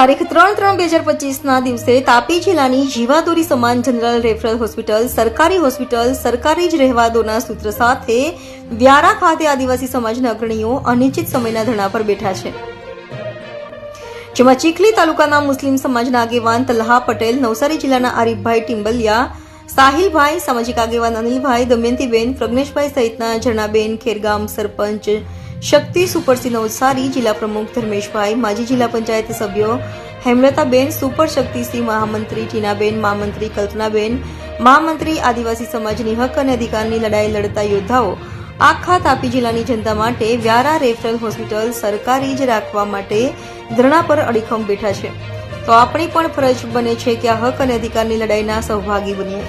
તારીખ ત્રણ ત્રણ બે હજાર પચીસના દિવસે તાપી જિલ્લાની જીવાદોરી સમાન જનરલ રેફરલ હોસ્પિટલ, સરકારી હોસ્પિટલ, સરકારી જ રહેવાદોના સૂત્ર સાથે વ્યારા ખાતે આદિવાસી સમાજના અગ્રણીઓ અનિશ્ચિત સમયના ધરણા પર બેઠા છે. જેમાં ચીખલી તાલુકાના મુસ્લિમ સમાજના આગેવાન તલ્હા પટેલ, નવસારી જિલ્લાના આરીફભાઈ ટિમ્બલિયા સાહિલભાઈ, સામાજિક આગેવાન અનિલભાઈ, દમયંતીબેન, પ્રજ્ઞેશભાઈ સહિતના ઝરણાબેન, ખેરગામ સરપંચ શક્તિ સુપરસિંહ નવસારી જિલ્લા પ્રમુખ ધર્મેશભાઈ, માજી જિલ્લા પંચાયત સભ્યો હેમલતાબેન, સુપર શક્તિસિંહ મહામંત્રી ટીનાબેન, મહામંત્રી કલ્પનાબેન, મહામંત્રી આદિવાસી સમાજની હક અને અધિકારની લડાઈ લડતા યોદ્ધાઓ આખા તાપી જિલ્લાની જનતા માટે વ્યારા રેફરલ હોસ્પિટલ સરકારી જ રાખવા માટે ધરણા પર અડીખમ બેઠા છે. તો આપણી પણ ફરજ બને છે કે આ હક અને અધિકારની લડાઈના સહભાગી બનીએ.